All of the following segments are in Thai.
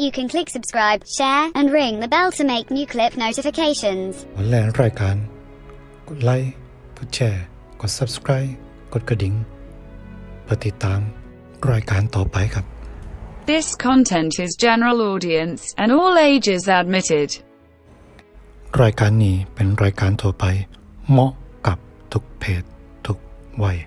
You can click subscribe, share, and ring the bell to make new clip notifications. วันแรกรายการ กดไลค์ กดแชร์ กด Subscribe กดกระดิ่งเพื่อติดตามรายการต่อไปครับ This content is general audience and all ages admitted. รายการนี้เป็นรายการทั่วไป เหมาะกับทุกเพศทุกวัย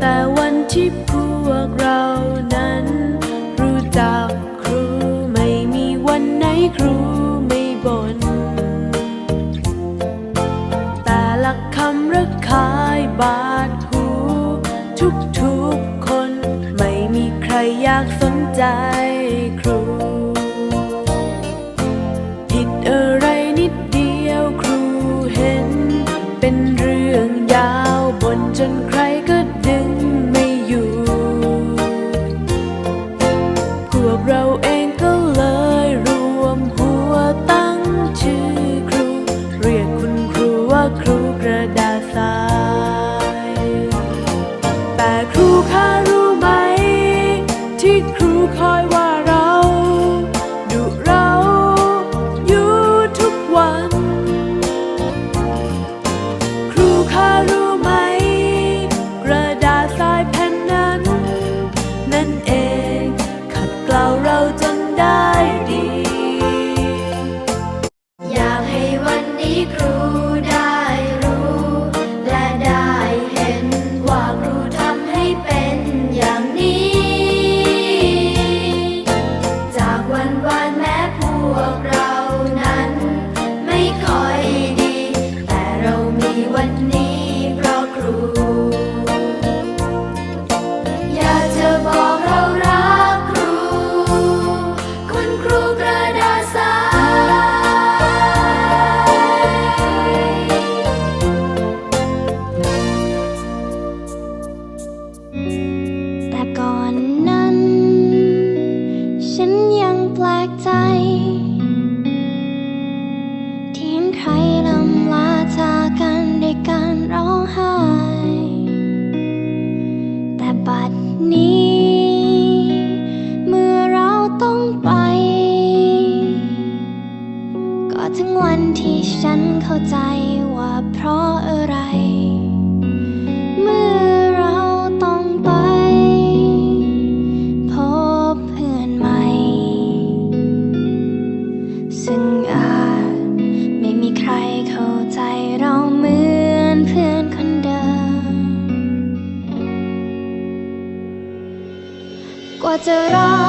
แต่วันที่พวกเรานั้น บัดนี้ Let's rock.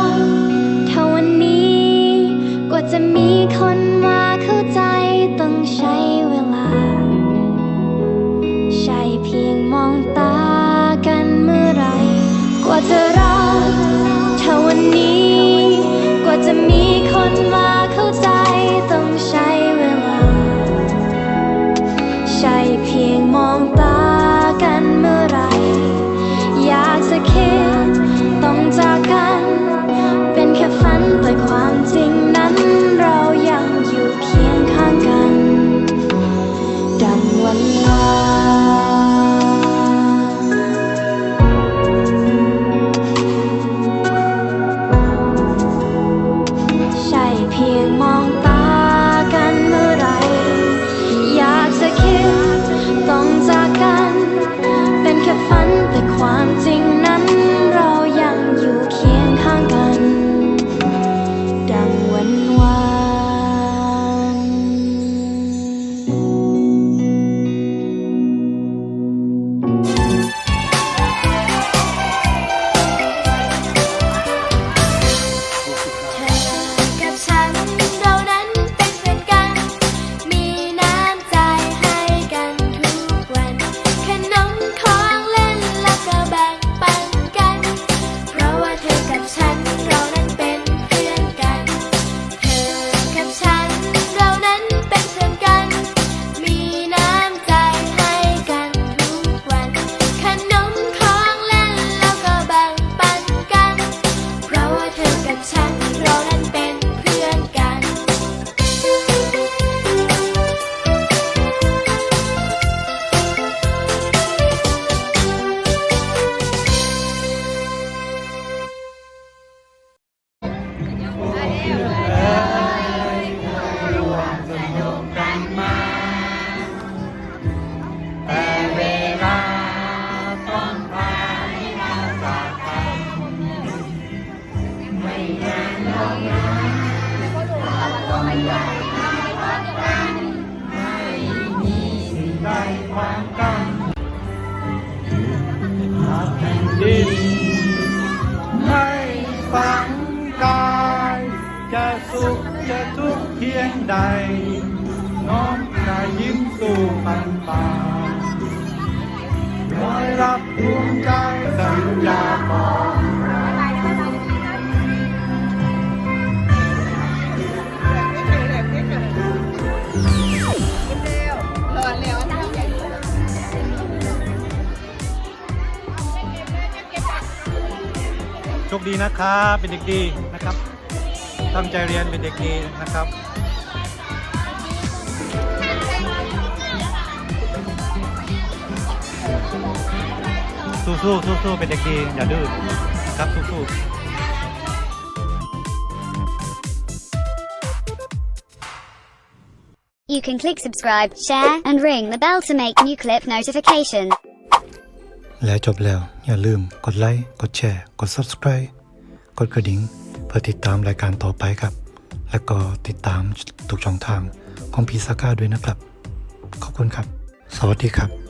สุขจะทุกเพียงใด น้อมกายยิ้มสู่ฟันป่าร้อยรับภูมิใจสัญญา ชคดีนะครับเป็นเด็กดีนะครับ ตั้งใจเรียนเป็นเด็กดีนะครับสู้สู้สู้สู้เป็นเด็กดีอย่าดื้อครับสู้สู้ You can click subscribe, share, and ring the bell to make new clip notification. และจบแล้วอย่าลืมกดไลค์กดแชร์กด subscribe กดกระดิ่งเพื่อติดตามรายการต่อไปครับ และก็ติดตามทุกช่องทางของพีซาก้าด้วยนะครับ ขอบคุณครับ สวัสดีครับ